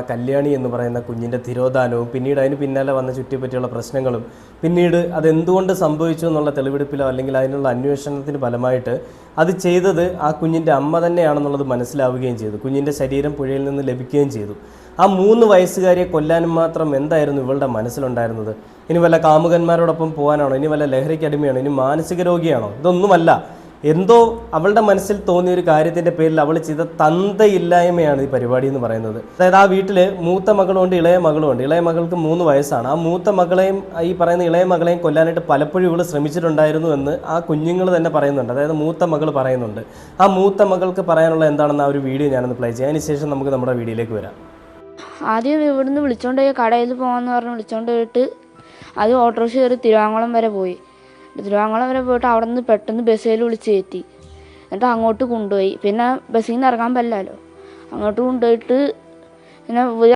കല്യാണി എന്ന് പറയുന്ന കുഞ്ഞിന്റെ തിരോധാനവും പിന്നീട് അതിന് പിന്നാലെ വന്ന ചുറ്റിപ്പറ്റിയുള്ള പ്രശ്നങ്ങളും പിന്നീട് അതെന്തുകൊണ്ട് സംഭവിച്ചു എന്നുള്ള തെളിവെടുപ്പിലോ അല്ലെങ്കിൽ അതിനുള്ള അന്വേഷണത്തിന് ഫലമായിട്ട് അത് ചെയ്തത് ആ കുഞ്ഞിന്റെ അമ്മ തന്നെയാണെന്നുള്ളത് മനസ്സിലാവുകയും ചെയ്തു. കുഞ്ഞിന്റെ ശരീരം പുഴയിൽ നിന്ന് ലഭിക്കുകയും ചെയ്തു. ആ മൂന്ന് വയസ്സുകാരിയെ കൊല്ലാനും മാത്രം എന്തായിരുന്നു ഇവളുടെ മനസ്സിലുണ്ടായിരുന്നത്? ഇനി വല്ല കാമുകന്മാരോടൊപ്പം പോകാനാണോ ഇനി വല്ല ലഹരിക്ക് അടിമയാണോ? ഇനി മാനസിക രോഗിയാണോ? ഇതൊന്നുമല്ല. എന്തോ അവളുടെ മനസ്സിൽ തോന്നിയ ഒരു കാര്യത്തിന്റെ പേരിൽ അവൾ ചെയ്ത തന്തയില്ലായ്മയാണ് ഈ പരിപാടി എന്ന് പറയുന്നത്. അതായത് ആ വീട്ടിൽ മൂത്ത മകളുണ്ട് ഇളയ മകളുണ്ട്. ഇളയ മകൾക്ക് മൂന്ന് വയസ്സാണ്. ആ മൂത്ത മകളെയും ഈ പറയുന്ന ഇളയ മകളെയും കൊല്ലാനായിട്ട് പലപ്പോഴും ഇവൾ ശ്രമിച്ചിട്ടുണ്ടായിരുന്നു എന്ന് ആ കുഞ്ഞുങ്ങൾ തന്നെ പറയുന്നുണ്ട്. അതായത് മൂത്ത മകൾ പറയുന്നുണ്ട്. ആ മൂത്ത മകൾക്ക് പറയാനുള്ള എന്താണെന്ന് ആ ഒരു വീഡിയോ ഞാനൊന്ന് പ്ലേ ചെയ്യാം. അതിനുശേഷം നമുക്ക് നമ്മുടെ വീഡിയോയിലേക്ക് വരാം. ആദ്യം ഇവിടുന്ന് വിളിച്ചോണ്ട് പോയി കടയിൽ പോകാമെന്ന് പറഞ്ഞ് വിളിച്ചോണ്ട് പോയിട്ട് അത് ഓട്ടോറിക്ഷ കയറി തിരുവാങ്കുളം വരെ പോയി. തിരുവാങ്കുളം വരെ പോയിട്ട് അവിടെ നിന്ന് പെട്ടെന്ന് ബസ്സിൽ വിളിച്ച് കയറ്റി. എന്നിട്ട് അങ്ങോട്ട് കൊണ്ടുപോയി. പിന്നെ ബസ്സിൽ നിന്ന് ഇറങ്ങാൻ പറ്റില്ലല്ലോ അങ്ങോട്ട് കൊണ്ടുപോയിട്ട് പിന്നെ